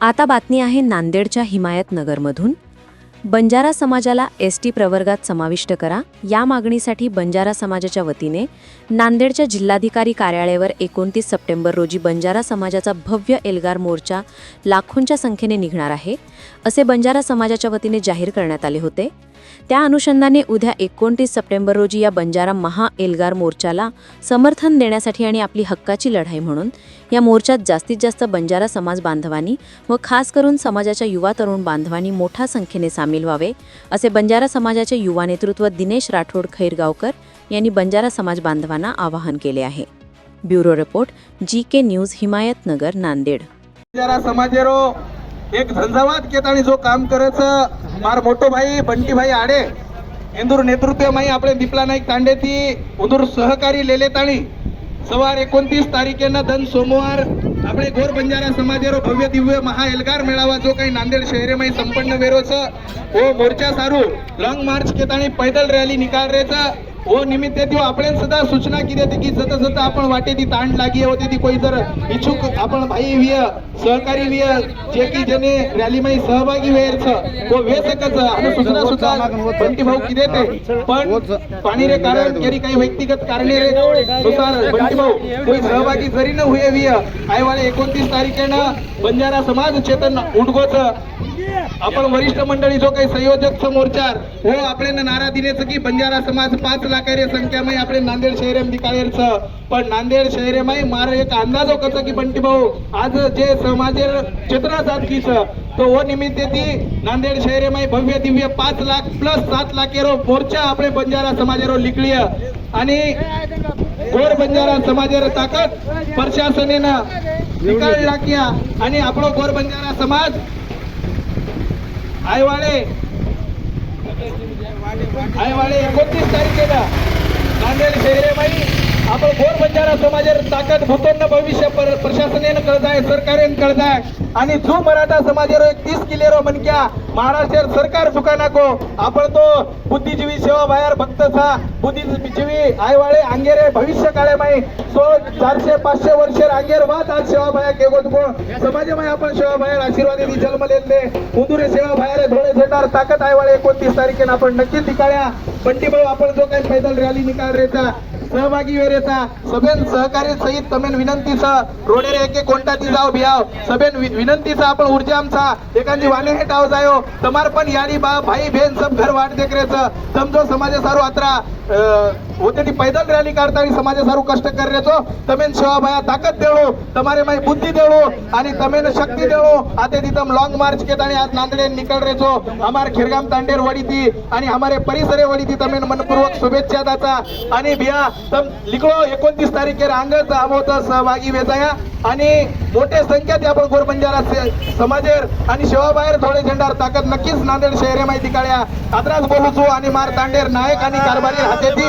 आता बातमी आहे नांदेडच्या हिमायतनगरमधून बंजारा समाजाला एस टी प्रवर्गात समाविष्ट करा. या मागणीसाठी बंजारा समाजाच्या वतीने नांदेडच्या जिल्हाधिकारी कार्यालयावर एकोणतीस सप्टेंबर रोजी बंजारा समाजाचा भव्य एल्गार मोर्चा लाखोंच्या संख्येने निघणार आहे असे बंजारा समाजाच्या वतीने जाहीर करण्यात आले होते. त्या अनुषंगाने उद्या एकोणतीस सप्टेंबर रोजी या बंजारा महा एल्गार मोर्चाला समर्थन देण्यासाठी आणि आपली हक्काची लढाई म्हणून या मोर्चात जास्तीत जास्त बंजारा समाज बांधवांनी व खास करून समाजाच्या युवा तरुण बांधवांनी मोठ्या संख्येने सामील व्हावे असे बंजारा समाजाचे युवा नेतृत्व दिनेश राठोड खैरगावकर यांनी बंजारा समाज बांधवांना आवाहन केले आहे. Bureau report G K news Himayatnagar Nanded. समाजेरो एक झंझावात केताणी जो काम करायचं मार मोठो भाई बंटी भाई आडे. इंदूर नेतृत्व माई आपले दिपला नाईक तांडे ती उंदूर सहकारी लेले ताणी सवार एकोणतीस तारीखेनं दन सोमवार आपले બંજારા बंजारा समाजेरो भव्य दिव्य महा एल्गार मेळावा जो काही नांदेड शहरेमाई संपन्न वेरोच ओ हो मोर्चा सारू. लॉंग मार्च केताणी पैदल रॅली निकाल रेचा. ओ निमित्त त्यो આપણે સદા સૂચના કરી હતી કે જતા જતા आपण वाटेती ताण लागी होती ती કોઈ जर इच्छुक आपण भाई विय सहकारी विय जे की जेने रॅली मध्ये सहभागी व्हायच तो वे सकच आणि सूचना सुद्धा बंटी भाऊ की देते पण पाणी रे कारण केरी काही व्यक्तिगत कारणे रे नुसार बंटी भाऊ कोई सहभागी जरी न हुए विय आयवाळे एकोणतीस तारखेनं बंजारा समाज चेतन उडगोच आपण वरिष्ठ मंडळी जो काही संयोजक मोर्चार हो आपले नारा दिनेच की बंजारा समाज पाच लाखारे संख्यामध्ये आपले नांदेड शहर दिकाळेरच पण नांदेड शहरेमाई मार एक अंदाज हो कसं की बंटी भाऊ आज जे समाजेर चेतना साधकीच तो वो निमित्त ती नांदेड शहर शहरेमाई भव्य दिव्य पाच लाख प्लस सात लाख लाखेरो मोर्चा आपले बंजारा समाजेरो लिखली आणि गोर बंजारा समाजेर ताकद प्रशासनेनं निकाल टाकिया. आणि आपलो गोर बंजारा समाज आयवाळे आयवाळे एकोणतीस तारखेला नांदेड शहरेमाई आपण गोर बंजारा समाजावर ताकद भूतोन्न भविष्य पर- प्रशासनेनं कळताय कळत आहे आणि जो मराठा समाजावर एक तीस किलेरो मनक्या महाराष्ट्र सरकार चुका नको आपण तो बुद्धिजीवी सेवा बाहेर भक्तचा बुद्धिजीवी आयवाळे अंगेरे भविष्य काळे माई सो चारशे पाचशे वर्ष अंगेर वाच आज सेवा बाहेर केगोत समाजमाय आपण सेवा बाहेर आशीर्वादी जन्म लेतले उंदुरे सेवा बाहेर धोळे झेंडार ताकद आयवाळे एकोणतीस तारखेला आपण नक्कीच निकाळ्या. बंटी भाऊ आपण जो काही पैदल रॅली निकाल रेचा सहभागी वेरेचा सभेन सहकार्य सहित तमेन विनंतीचा रोडेरे एके एक कोणता जाव भियाव सभेन वि- विनंतीचा आपण ऊर्जा आमचा एकांची वाले हे टाव जायो. तमार पण याडी बा भाई बहन सब घर वाट देख रेच समजो समाजे सारो आत्रा अं, होते पैदल रॅली काढता आणि समाजा सारू कष्ट कररेचो तमेन सेवा भाया ताकद देळो तमारे माई बुद्धी देळो आणि तमेन शक्ती देळो आता तिथं लॉंग मार्च केत आणि आज नांदेड निकल रेचो हमार खिरगाम तांडेर वडी ती आणि हमारे परिसरे वडी ती तमेन मनपूर्वक शुभेच्छा दाता आणि भिया तम लिखलो सहभागी वेजाया आणि मोठे संख्येत आपण गोरबंजारा समाजेर आणि शेवाबाहेर थोडे झेंडार ताकद नक्कीच नांदेड शहरे माहिती काढ्या. आद्रास बोलूचो आणि मार तांडेर नायक आणि कारभारी हातेती.